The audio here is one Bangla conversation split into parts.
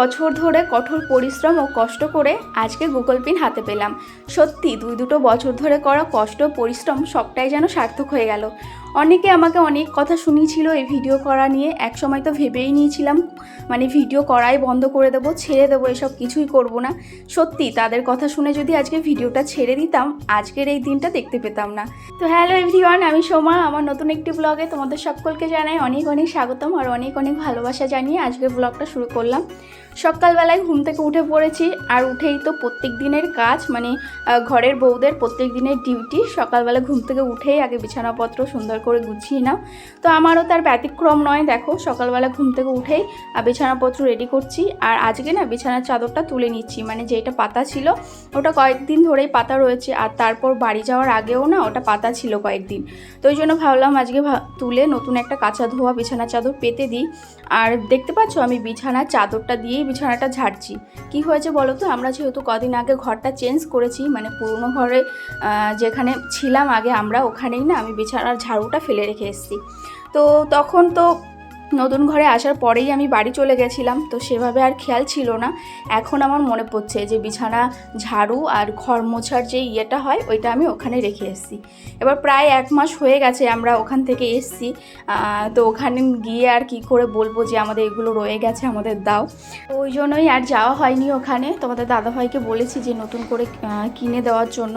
বছর ধরে কঠোর পরিশ্রম ও কষ্ট করে আজকে গুগল পিন হাতে পেলাম। সত্যি, দুই দুটো বছর ধরে করা কষ্ট পরিশ্রম সবটাই যেন সার্থক হয়ে গেল। অনেকে আমাকে অনেক কথা শুনিয়েছিল এই ভিডিও করা নিয়ে। এক সময় তো ভেবেই নিয়েছিলাম মানে ভিডিও করাই বন্ধ করে দেবো, ছেড়ে দেবো, এসব কিছুই করব না। সত্যি, তাদের কথা শুনে যদি আজকে ভিডিওটা ছেড়ে দিতাম, আজকের এই দিনটা দেখতে পেতাম না। তো হ্যালো এভরিওয়ান, আমি সোমা, আমার নতুন একটি ব্লগে তোমাদের সকলকে জানাই অনেক অনেক স্বাগতম আর অনেক অনেক ভালোবাসা জানিয়ে আজকের ব্লগটা শুরু করলাম। সকালবেলায় ঘুম থেকে উঠে পড়েছি আর উঠেই তো প্রত্যেক দিনের কাজ মানে ঘরের বউদের প্রত্যেক দিনের ডিউটি সকালবেলা ঘুম থেকে উঠেই আগে বিছানাপত্র সুন্দর করে গুছিয়ে নাও। তো আমারও তার ব্যতিক্রম নয়, দেখো, সকালবেলা ঘুম থেকে উঠেই বিছানাপত্র রেডি করছি। আর আজকে না বিছানার চাদরটা তুলে নিচ্ছি মানে যেটা পাতা ছিল, ওটা কয়েকদিন ধরেই পাতা রয়েছে। আর তারপর বাড়ি যাওয়ার আগেও না ওটা পাতা ছিল কয়েকদিন। তো ওই জন্য ভাবলাম আজকে তুলে নতুন একটা কাঁচা ধোয়া বিছানার চাদর পেতে দিই। আর দেখতে পাচ্ছ আমি বিছানার চাদরটা দিয়েই বিছানাটা ঝাড়ছি। কি হয়েছে বলো তো আমরা যেহেতু কদিন আগে ঘরটা চেঞ্জ করেছি মানে পুরনো ঘরে যেখানে ছিলাম আগে আমরা, ওখানেই না আমি বিছানার ঝাড়ুটা ফেলে রেখে এসেছি। তো তখন তো নতুন ঘরে আসার পরেই আমি বাড়ি চলে গেছিলাম, তো সেভাবে আর খেয়াল ছিল না। এখন আমার মনে পড়ছে যে বিছানা, ঝাড়ু আর ঘর মোছার যে ইয়েটা হয়, ওইটা আমি ওখানে রেখে এসেছি। এবার প্রায় এক মাস হয়ে গেছে আমরা ওখান থেকে এসেছি। তো ওখানে গিয়ে আর কি করে বলব যে আমাদের এগুলো রয়ে গেছে, আমাদের দাও। ওই জন্যই আর যাওয়া হয়নি ওখানে। তোমাদের দাদাভাইকে বলেছি যে নতুন করে কিনে দেওয়ার জন্য।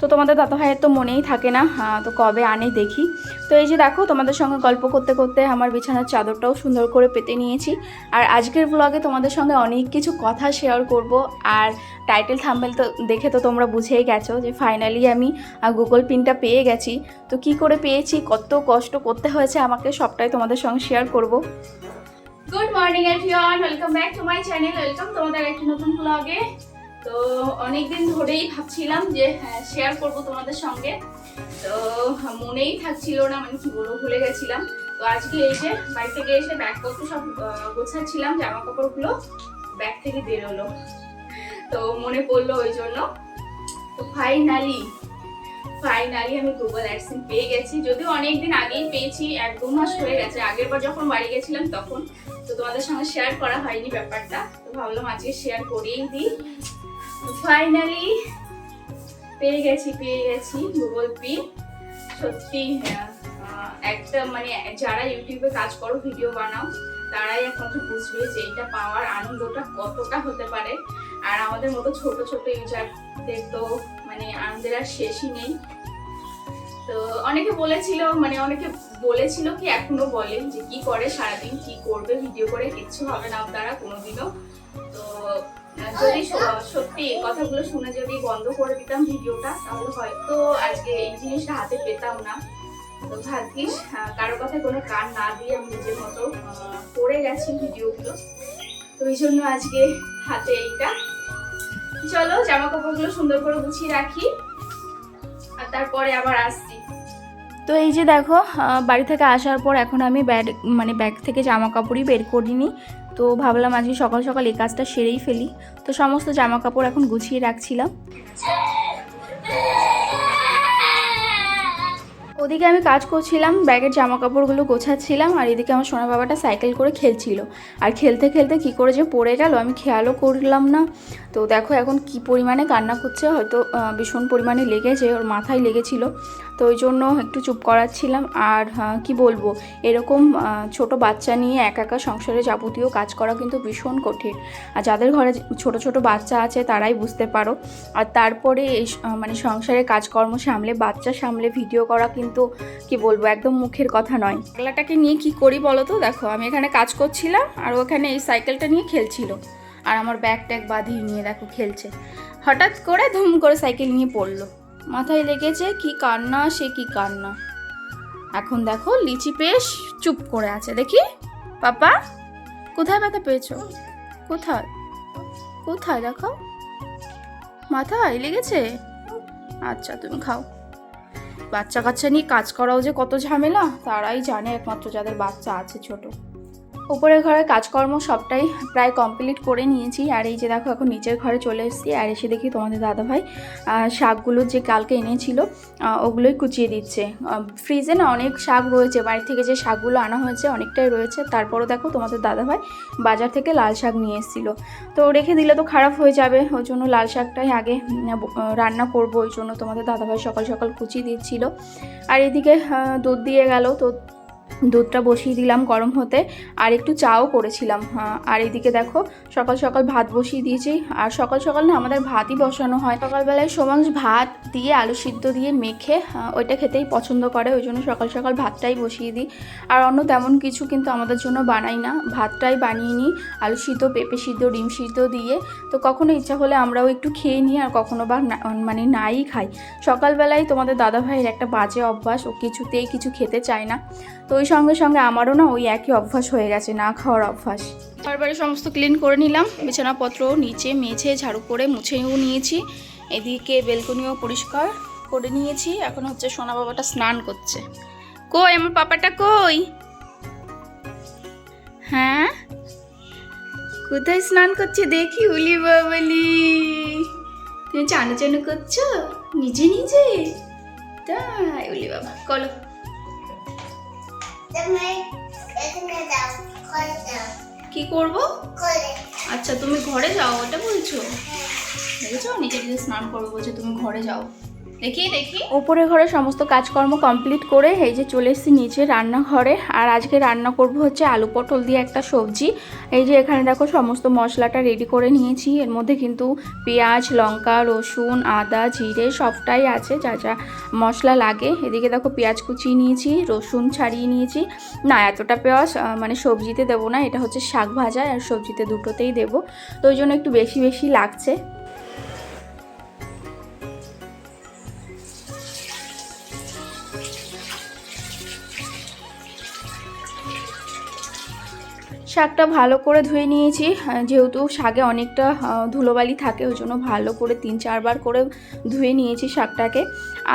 তো তোমাদের দাদাভাইয়ের তো মনেই থাকে না তো কবে আনে দেখি। তো এই যে দেখো, তোমাদের সঙ্গে গল্প করতে করতে আমার বিছানার চাদরটাও সুন্দর করে পেতে নিয়েছি। আর আজকের ব্লগে তোমাদের সঙ্গে অনেক কিছু কথা শেয়ার করব। আর টাইটেল থাম্বেল তো দেখে তো তোমরা বুঝেই গেছো যে ফাইনালি আমি গুগল পিনটা পেয়ে গেছি। তো কি করে পেয়েছি, কত কষ্ট করতে হয়েছে আমাকে সবটাই তোমাদের সঙ্গে শেয়ার করব। Good morning everyone welcome back to my channel welcome তোমাদের একটি নতুন ব্লগে তো অনেকদিন ধরেই ভাবছিলাম যে হ্যাঁ শেয়ার করব তোমাদের সঙ্গে। তো মনেই থাকছিল না মানে কি বলব, ভুলে গেছিলাম। তো আজকে এই যে বাড়ি থেকে এসে ব্যাগপত্র সব গোছাচ্ছিলাম জামা কাপড়গুলো ব্যাগ থেকে বেরোলো তো মনে পড়ল ওই জন্য। তো ফাইনালি ফাইনালি আমি গুগল অ্যাডসেন্স পেয়ে গেছি। যদিও অনেকদিন আগেই পেয়েছি এক দু মাস হয়ে গেছে। আগের বার যখন বাড়ি গেছিলাম তখন। তো তোমাদের সঙ্গে শেয়ার করা হয়নি ব্যাপারটা। তো ভাবলাম আজকে শেয়ার করেই দিই। ফাইনালি পেয়ে গেছি পেয়ে গেছি গুগল পে সত্যি আহ, একটা মানে যারা ইউটিউবে কাজ করো ভিডিও বানাও, তারাই একমাত্র বুঝবে যে এইটা পাওয়ার আনন্দটা কতটা হতে পারে। আর আমাদের মতো ছোট ছোট ইউজারদের তো মানে আনন্দের আর শেষই নেই। তো অনেকে বলেছিল মানে অনেকে বলেছিল কি, এখনও বলে যে কি করে সারাদিন কি করবে ভিডিও করে কিচ্ছু হবে না তারা কোনোদিনও। তো যদি সত্যি কথাগুলো শুনে যদি বন্ধ করে দিতাম ভিডিওটা তাহলে হয়তো আজকে এই জিনিসটা হাতে পেতাম না। ভাগ্যিস কারও কথায় কোনো কান না দিয়ে আমি নিজের মতো করে গেছি ভিডিওগুলো। তো এই জন্য আজকে হাতে এইটা। চলো জামা কাপড়গুলো সুন্দর করে গুছিয়ে রাখি। আর তারপরে আবার আসছি। তো এই যে দেখো বাড়ি থেকে আসার পর এখন আমি ব্যাগ মানে ব্যাগ থেকে জামা কাপড়ই বের করিনি। তো ভাবলাম আজকে সকাল সকাল এই কাজটা সেরেই ফেলি। তো সমস্ত জামা কাপড় এখন গুছিয়ে রাখছিলাম। ওদিকে আমি কাজ করছিলাম, ব্যাগের জামা কাপড়গুলো গোছাচ্ছিলাম আর এদিকে আমার সোনা বাবাটা সাইকেল করে খেলছিল। আর খেলতে খেলতে কি করে যে পড়ে গেল আমি খেয়ালও করলাম না। তো দেখো এখন কি পরিমাণে কান্না করছে, হয়তো ভীষণ পরিমাণে লেগেছে, ওর মাথায় লেগেছিল। তো ওই জন্য একটু চুপ করাচ্ছিলাম। আর কি বলব? এরকম ছোট বাচ্চা নিয়ে একা একা সংসারে যাবতীয় কাজ করা কিন্তু ভীষণ কঠিন। আর যাদের ঘরে ছোট ছোট বাচ্চা আছে তারাই বুঝতে পারো। আর তারপরে এই মানে সংসারের কাজকর্ম সামলে, বাচ্চা সামলে ভিডিও করা কিন্তু, কি বলব, একদম মুখের কথা নয়। পাগলাটাকে নিয়ে কি করি বলো তো? দেখো, আমি এখানে কাজ করছিলাম আর ওখানে এই সাইকেলটা নিয়ে খেলছিল। আর আমার ব্যাগ ট্যাগ বাঁধিয়ে নিয়ে দেখো খেলছে। হঠাৎ করে ধুম করে সাইকেল নিয়ে পড়ল। মাথায় লেগেছে, কি কান্না, সে কি কান্না। এখন দেখো লিচি পেশ চুপ করে আছে, দেখি। পাপা, কোথায় ব্যথা পেয়েছ? কোথায়? কোথায় দেখো মাথায় লেগেছে? আচ্ছা তুমি খাও। বাচ্চা কাচ্চা নিয়ে কাজ করাও যে কত ঝামেলা, তারাই জানে একমাত্র যাদের বাচ্চা আছে ছোট। উপরের ঘরের কাজকর্ম সবটাই প্রায় কমপ্লিট করে নিয়েছি। আর এই যে দেখো, এখন নিচের ঘরে চলে এসেছি। আর এসে দেখি তোমাদের দাদাভাই শাকগুলো যে কালকে এনেছিল ওগুলোই কুচিয়ে দিচ্ছে। ফ্রিজে না অনেক শাক রয়েছে, বাড়ি থেকে যে শাকগুলো আনা হয়েছে অনেকটাই রয়েছে। তারপরও দেখো তোমাদের দাদাভাই বাজার থেকে লাল শাক নিয়ে এসেছিল। তো রেখে দিলে তো খারাপ হয়ে যাবে, ওই জন্য লাল শাকটাই আগে রান্না করব, ওই জন্য তোমাদের দাদাভাই সকাল সকাল কুচিয়ে দিচ্ছিল। আর এদিকে দুধ দিয়ে গেল। তো দুধটা বসিয়ে দিলাম গরম হতে আর একটু চাও করেছিলাম হ্যাঁ, আর এদিকে দেখো সকাল সকাল ভাত বসিয়ে দিয়েছি। আর সকাল সকাল না আমাদের ভাতই বসানো হয়। সকালবেলায় সোমাংশ ভাত দিয়ে আলু সিদ্ধ দিয়ে মেখে ওইটা খেতেই পছন্দ করে ওই জন্য সকাল সকাল ভাতটাই বসিয়ে দিই। আর অন্য তেমন কিছু কিন্তু আমাদের জন্য বানাই না। ভাতটাই বানিয়ে নিই আলু সিদ্ধ পেঁপে সিদ্ধ ডিম সিদ্ধ দিয়ে। তো কখনো ইচ্ছা হলে আমরাও একটু খেয়ে নিই আর কখনো বা মানে নাই খাই। সকালবেলায় তোমাদের দাদা ভাইয়ের একটা বাজে অভ্যাস ও কিছুতেই কিছু খেতে চায় না। তো ওই সঙ্গে সঙ্গে আমারও না ওই একই অভ্যাস হয়ে গেছে, না খাওয়ার অভ্যাস। বারবারে সমস্ত ক্লিন করে নিলাম, বিছানাপত্র নিচে মেঝে, ঝাড়ু করে মুছেও নিয়েছি, এদিকে বেলকনিও পরিষ্কার করে নিয়েছি, এখন হচ্ছে সোনা বাবাটা স্নান করছে। কই, আমার পাপাটা কই? হ্যাঁ? কোথায় স্নান করছে দেখি উলি বাবলি। তুমি চানু চানু করছ? নিজে নিজে? তাই, উলি বাবা, কলো। কি করব? আচ্ছা তুমি ঘরে যাও ওটা বলছো? দেখেছ? নিজে নিজে স্নান করব বলছে তুমি ঘরে যাও। দেখি দেখি। ওপরে ঘরে সমস্ত কাজকর্ম কমপ্লিট করে এই যে চলে এসেছি নিচে রান্নাঘরে। আর আজকে রান্না করব হচ্ছে আলু পটল দিয়ে একটা সবজি। এই যে এখানে দেখো সমস্ত মশলাটা রেডি করে নিয়েছি। এর মধ্যে কিন্তু পেঁয়াজ, লঙ্কা, রসুন, আদা, জিরে সবটাই আছে, যা যা মশলা লাগে। এদিকে দেখো পেঁয়াজ কুচিয়ে নিয়েছি, রসুন ছাড়িয়ে নিয়েছি। না, এতটা পেঁয়াজ মানে সবজিতে দেবো না, এটা হচ্ছে শাক ভাজা, আর সবজিতে দুটোতেই দেবো। তো ওই জন্য একটু বেশি বেশি লাগছে। শাকটা ভালো করে ধুয়ে নিয়েছি। যেহেতু শাকে অনেকটা ধুলোবালি থাকে, ওই জন্য ভালো করে তিন চারবার করে ধুয়ে নিয়েছি শাকটাকে।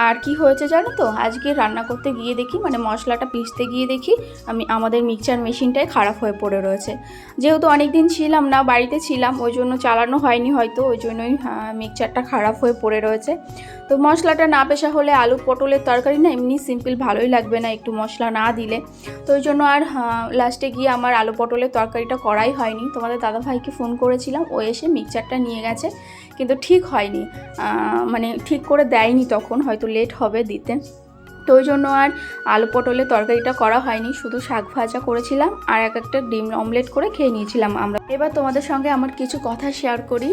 আর কি হয়েছে জানো তো? আজকে রান্না করতে গিয়ে দেখি মানে মশলাটা পিষতে গিয়ে দেখি, আমি, আমাদের মিক্সচার মেশিনটাই খারাপ হয়ে পড়ে রয়েছে। যেহেতু অনেক দিন ছিলাম না, বাড়িতে ছিলাম, ওই জন্য চালানো হয়নি হয়তো, ওই জন্যই মিক্সচারটা খারাপ হয়ে পড়ে রয়েছে। তো মশলাটা না পেশা হলে আলু, পটলের তরকারি না এমনি সিম্পল ভালোই লাগবে না একটু মশলা না দিলে। তো ওই জন্য আর লাস্টে গিয়ে আমার আলু, পটলের তরকারিটা করাই হয়নি। তোমাদের দাদা ভাইকে ফোন করেছিলাম, ও এসে মিক্সচারটা নিয়ে গেছে, কিন্তু ঠিক হয়নি। মানে ঠিক করে দেয়নি তখন, হয়তো লেট হবে দিতে। তো ওই জন্য আর আলু পটলের তরকারিটা করা হয়নি। শুধু শাক ভাজা করেছিলাম আর এক একটা ডিম অমলেট করে খেয়ে নিয়েছিলাম আমরা। এবার তোমাদের সঙ্গে আমার কিছু কথা শেয়ার করি।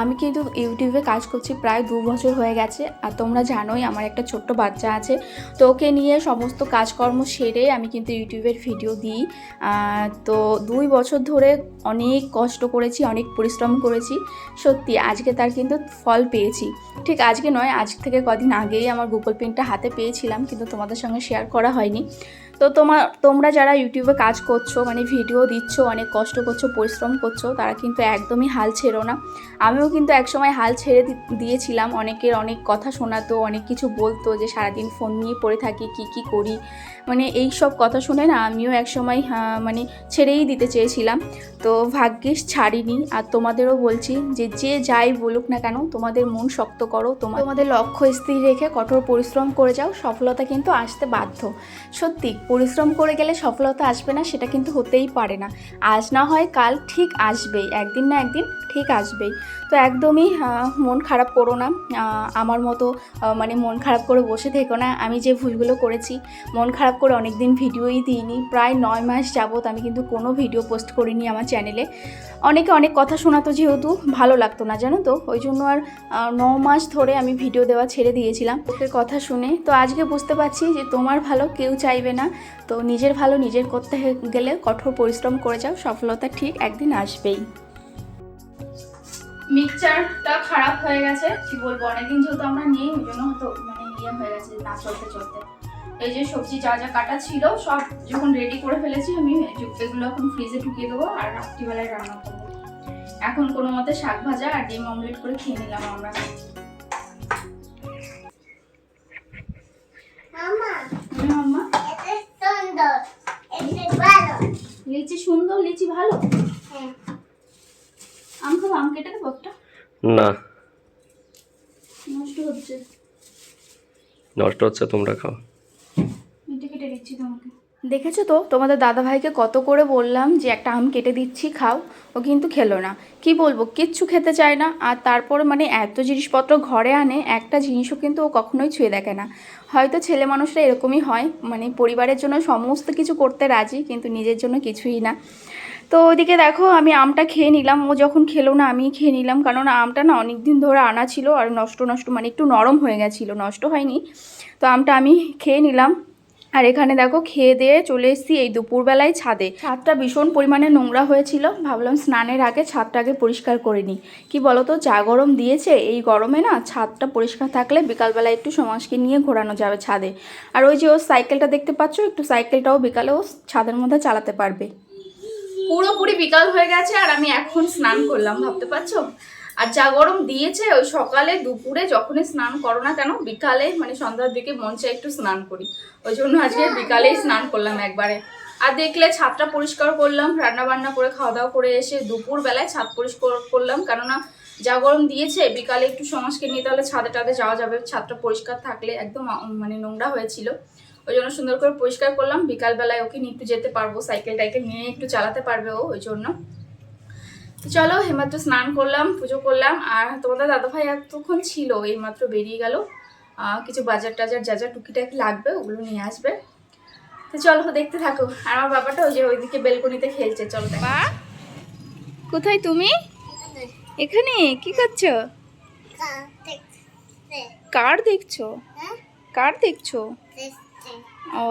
আমি কিন্তু ইউটিউবে কাজ করছি প্রায় দু বছর হয়ে গেছে আর তোমরা জানোই আমার একটা ছোট্ট বাচ্চা আছে। তো ওকে নিয়ে সমস্ত কাজকর্ম সেরে আমি কিন্তু ইউটিউবের ভিডিও দিই। তো দুই বছর ধরে অনেক কষ্ট করেছি, অনেক পরিশ্রম করেছি। সত্যি আজকে তার কিন্তু ফল পেয়েছি। ঠিক আজকে নয়, আজ থেকে কদিন আগেই আমার গুগল পেনটা হাতে পেয়েছিলাম কিন্তু তোমাদের সঙ্গে শেয়ার করা হয়নি। তো তোমার তোমরা যারা ইউটিউবে কাজ করছ মানে ভিডিও দিচ্ছ, অনেক কষ্ট করছ, পরিশ্রম করছ, তারা কিন্তু একদমই হাল ছেড়ো না। আমিও কিন্তু একসময় হাল ছেড়ে দিয়েছিলাম, অনেকের অনেক কথা শোনাতো, অনেক কিছু বলতো যে সারাদিন ফোন নিয়ে পড়ে থাকি, কি কি করি। মানে এই সব কথা শুনে না আমিও একসময় আহ, মানে ছেড়েই দিতে চেয়েছিলাম। তো ভাগ্যিস ছাড়িনি। আর তোমাদেরও বলছি যে যে যাই বলুক না কেন তোমাদের মন শক্ত করো। তোমার তোমাদের লক্ষ্য স্থির রেখে কঠোর পরিশ্রম করে যাও। সফলতা কিন্তু আসতে বাধ্য। সত্যি পরিশ্রম করে গেলে সফলতা আসবে না সেটা কিন্তু হতেই পারে না। আজ না হয় কাল ঠিক আসবেই। একদিন না একদিন ঠিক আসবেই। তো একদমই আহ, মন খারাপ করো না। আমার মতো মানে মন খারাপ করে বসে থেকো না। আমি যে ভুলগুলো করেছি মন খারাপ করে অনেক দিন ভিডিওই দিইনি। প্রায় নয় মাস যাবত আমি কিন্তু কোনো ভিডিও পোস্ট করিনি আমার চ্যানেলে। অনেকে অনেক কথা শোনাতো যেহেতু, ভালো লাগতো না, জানো তো? ওই জন্য আর ন মাস ধরে আমি ভিডিও দেওয়া ছেড়ে দিয়েছিলাম ওদের কথা শুনে। তো আজকে বুঝতে পারছি যে তোমার ভালো কেউ চাইবে না। তো নিজের ভালো নিজের করতে গেলে কঠোর পরিশ্রম করে যাও, সফলতা ঠিক একদিন আসবেই। মিক্সচারটা খারাপ হয়ে গেছে, কি বলব? অনেকদিন যেহেতু আমরা নেই, ওই জন্য হয়তো মানে ইয়ে হয়ে গেছে, না চলতে চলতে। এই যে সবজি যা যা কাটা ছিল সব যখন রেডি করে ফেলেছি আমি এগুলো এখন ফ্রিজে ঢুকিয়ে দেবো আর রাত্রিবেলায় রান্না করব। এখন কোনো মতে শাক ভাজা আর ডিম অমলেট করে খেয়ে নিলাম আমরা। ভালো। লিচি সুন্দর লিচি ভালো? হ্যাঁ। আম খাব আম কেটে দেবো একটা? না। নষ্ট হচ্ছে। নষ্ট হচ্ছে তোমরা খাও। দিচ্ছি তোমাকে। দেখেছ তো? তোমাদের দাদাভাইকে কত করে বললাম যে, একটা আম কেটে দিচ্ছি, খাও। ও কিন্তু খেলো না। কি বলব? কিচ্ছু খেতে চায় না। আর তারপর মানে এত জিনিসপত্র ঘরে আনে, একটা জিনিসও কিন্তু ও কখনোই ছুঁয়ে দেখে না। হয়তো ছেলে মানুষরা এরকমই হয়। মানে পরিবারের জন্য সমস্ত কিছু করতে রাজি, কিন্তু নিজের জন্য কিছুই না। তো ওইদিকে দেখো, আমি আমটা খেয়ে নিলাম। ও যখন খেলো না আমি খেয়ে নিলাম। কারণ আমটা না অনেক দিন ধরে আনা ছিল আর নষ্ট নষ্ট মানে একটু নরম হয়ে গেছিল, নষ্ট হয়নি। তো আমটা আমি খেয়ে নিলাম। আর এখানে দেখো খেয়ে দিয়ে চলে এসেছি এই দুপুরবেলায় ছাদে। ছাদটা ভীষণ পরিমাণে নোংরা হয়েছিল। ভাবলাম স্নানের আগে ছাদটা আগে পরিষ্কার করে নিই। কী বলতো, যা গরম দিয়েছে, এই গরমে না ছাদটা পরিষ্কার থাকলে বিকালবেলা একটু সমাজকে নিয়ে ঘোরানো যাবে ছাদে। আর ওই যে ও সাইকেলটা দেখতে পাচ্ছ, একটু সাইকেলটাও বিকালে ও ছাদের মধ্যে চালাতে পারবে। পুরোপুরি বিকাল হয়ে গেছে আর আমি এখন স্নান করলাম, ভাবতে পারছ? আর যা গরম দিয়েছে, ওই সকালে দুপুরে যখনই স্নান করো না কেন, বিকালে মানে সন্ধ্যার দিকে চায় একটু স্নান করি। ওই জন্য আজকে বিকালেই স্নান করলাম একবারে। আর দেখলে ছাদটা পরিষ্কার করলাম রান্না বান্না করে খাওয়া দাওয়া করে এসে দুপুর বেলায় ছাদ পরিষ্কার করলাম। কেননা যা গরম দিয়েছে, বিকালে একটু সমাজকে নিয়ে তাহলে ছাদে টাদে যাওয়া যাবে। ছাদটা পরিষ্কার থাকলে একদম মানে নোংরা হয়েছিল। ওই জন্য সুন্দর করে পরিষ্কার করলাম। বিকালবেলায় ওকে নিয়ে একটু যেতে পারব সাইকেল টাইকেল নিয়ে একটু চালাতে পারবে ও, ওই জন্য। চলো এইমাত্র স্নান করলাম পুজো করলাম আর তোমাদের দাদাভাই এতক্ষণ ছিল এইমাত্র বেরিয়ে গেল। কিছু বাজার টাজার যা যা টুকিটাকি লাগবে ওগুলো নিয়ে আসবে। তো চলো দেখতে থাকো আর আমার বাবাটা ওই যে ওইদিকে বেলকনিতে খেলছে চলো বা কোথায় তুমি? এখানে? কি করছ কার দেখছ? হ্যাঁ কার দেখছ?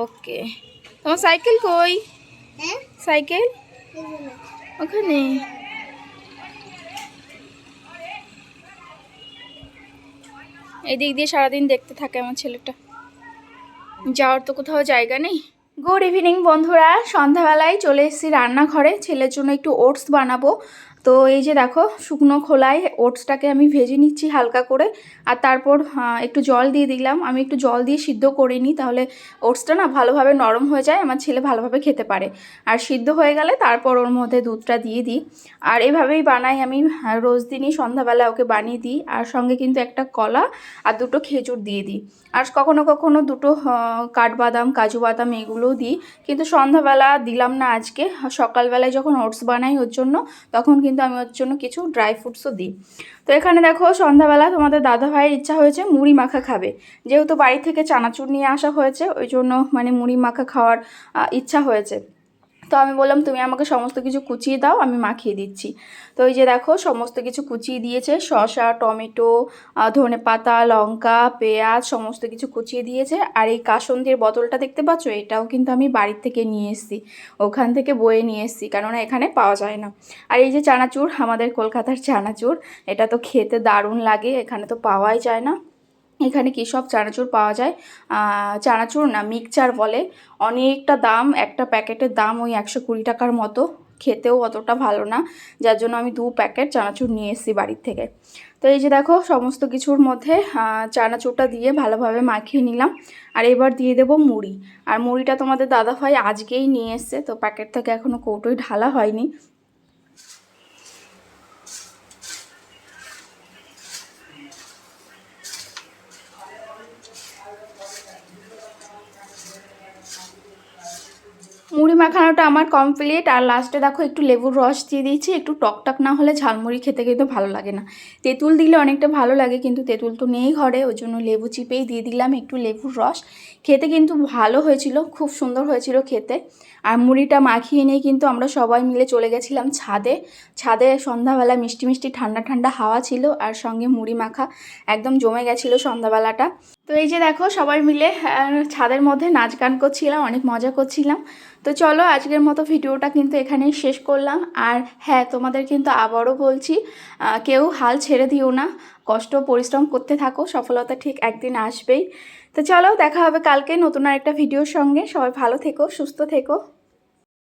ওকে। তোমার সাইকেল কই? হ্যাঁ? সাইকেল? ওখানে। এই দিক দিয়ে সারাদিন দেখতে থাকে আমার ছেলেটা। যাওয়ার তো কোথাও জায়গা নেই। গুড ইভিনিং বন্ধুরা। সন্ধ্যাবেলায় চলে এসেছি রান্নাঘরে। ছেলের জন্য একটু ওটস বানাবো। তো এই যে দেখো, শুকনো খোলায় ওটসটাকে আমি ভেজে নিচ্ছি হালকা করে। আর তারপর একটু জল দিয়ে দিলাম। আমি একটু জল দিয়ে সিদ্ধ করে নিই, তাহলে ওটসটা না ভালোভাবে নরম হয়ে যায়, আমার ছেলে ভালোভাবে খেতে পারে। আর সিদ্ধ হয়ে গেলে তারপর ওর মধ্যে দুধটা দিয়ে দিই। আর এভাবেই বানাই আমি রোজ দিনই সন্ধ্যাবেলা ওকে বানিয়ে দিই। আর সঙ্গে কিন্তু একটা কলা আর দুটো খেজুর দিয়ে দিই। আর কখনো কখনো দুটো কাঠবাদাম, কাজু বাদাম এগুলোও দিই। কিন্তু সন্ধ্যাবেলা দিলাম না আজকে। সকালবেলায় যখন ওটস বানাই ওর জন্য, তখন কিন্তু আমি ওর জন্য কিছু ড্রাই ফ্রুটসও দিই। তো এখানে দেখো সন্ধ্যাবেলা তোমাদের দাদা ভাইয়ের ইচ্ছা হয়েছে মুড়ি মাখা খাবে। যেহেতু বাড়ি থেকে চানাচুর নিয়ে আসা হয়েছে, ওই জন্য মানে মুড়ি মাখা খাওয়ার ইচ্ছা হয়েছে। তো আমি বললাম, তুমি আমাকে সমস্ত কিছু কুচিয়ে দাও, আমি মাখিয়ে দিচ্ছি। তো এই যে দেখো, সমস্ত কিছু কুচিয়ে দিয়েছে, শসা, টমেটো ধনে পাতা, লঙ্কা, পেঁয়াজ, সমস্ত কিছু কুচিয়ে দিয়েছে। আর এই কাসন্দির বোতলটা দেখতে পাচ্ছ? এটাও কিন্তু আমি বাড়ির থেকে নিয়ে এসেছি। ওখান থেকে বয়ে নিয়ে এসেছি, কেননা এখানে পাওয়া যায় না। আর এই যে চানাচুর, আমাদের কলকাতার চানাচুর, এটা তো খেতে দারুণ লাগে, এখানে তো পাওয়াই যায় না। এখানে কী সব চানাচুর পাওয়া যায়? চানাচুর না, মিক্সচার বলে। অনেকটা দাম, একটা প্যাকেটের দাম ওই একশো কুড়ি টাকার মতো। খেতেও অতটা ভালো না, যার জন্য আমি দু প্যাকেট চানাচুর নিয়ে এসেছি বাড়ির থেকে। তো এই যে দেখো, সমস্ত কিছুর মধ্যে চানাচুরটা দিয়ে ভালোভাবে মাখিয়ে নিলাম। আর এবার দিয়ে দেবো মুড়ি। আর মুড়িটা তোমাদের দাদা ভাই আজকেই নিয়ে এসছে, তো প্যাকেট থেকে এখনও কৌটোই ঢালা হয়নি মুড়ি মাখানোটা আমার কমপ্লিট আর লাস্টে দেখো একটু লেবুর রস দিয়ে দিয়েছি, একটু টকটক না হলে ঝালমুড়ি খেতে কিন্তু ভালো লাগে না। তেঁতুল দিলে অনেকটা ভালো লাগে, কিন্তু তেঁতুল তো নেই ঘরে, ওই জন্য লেবু চিপেই দিয়ে দিলাম একটু লেবুর রস। খেতে কিন্তু ভালো হয়েছিল, খুব সুন্দর হয়েছিল খেতে। আর মুড়িটা মাখিয়ে নিয়ে কিন্তু আমরা সবাই মিলে চলে গেছিলাম ছাদে। ছাদে সন্ধ্যাবেলা মিষ্টি মিষ্টি ঠান্ডা ঠান্ডা হাওয়া ছিল, আর সঙ্গে মুড়ি মাখা একদম জমে গেছিল সন্ধ্যাবেলাটা। তো এই যে দেখো সবাই মিলে ছাদের মধ্যে নাচ গান করছিলাম, অনেক মজা করছিলাম। তো চলো আজকের মতো ভিডিওটা কিন্তু এখানেই শেষ করলাম। আর হ্যাঁ তোমাদের কিন্তু আবারও বলছি কেউ হাল ছেড়ে দিও না। কষ্ট, পরিশ্রম করতে থাকো, সফলতা ঠিক একদিন আসবেই। তো চলো দেখা হবে কালকে নতুন আর একটা ভিডিওর সঙ্গে। সবাই ভালো থেকো, সুস্থ থেকো।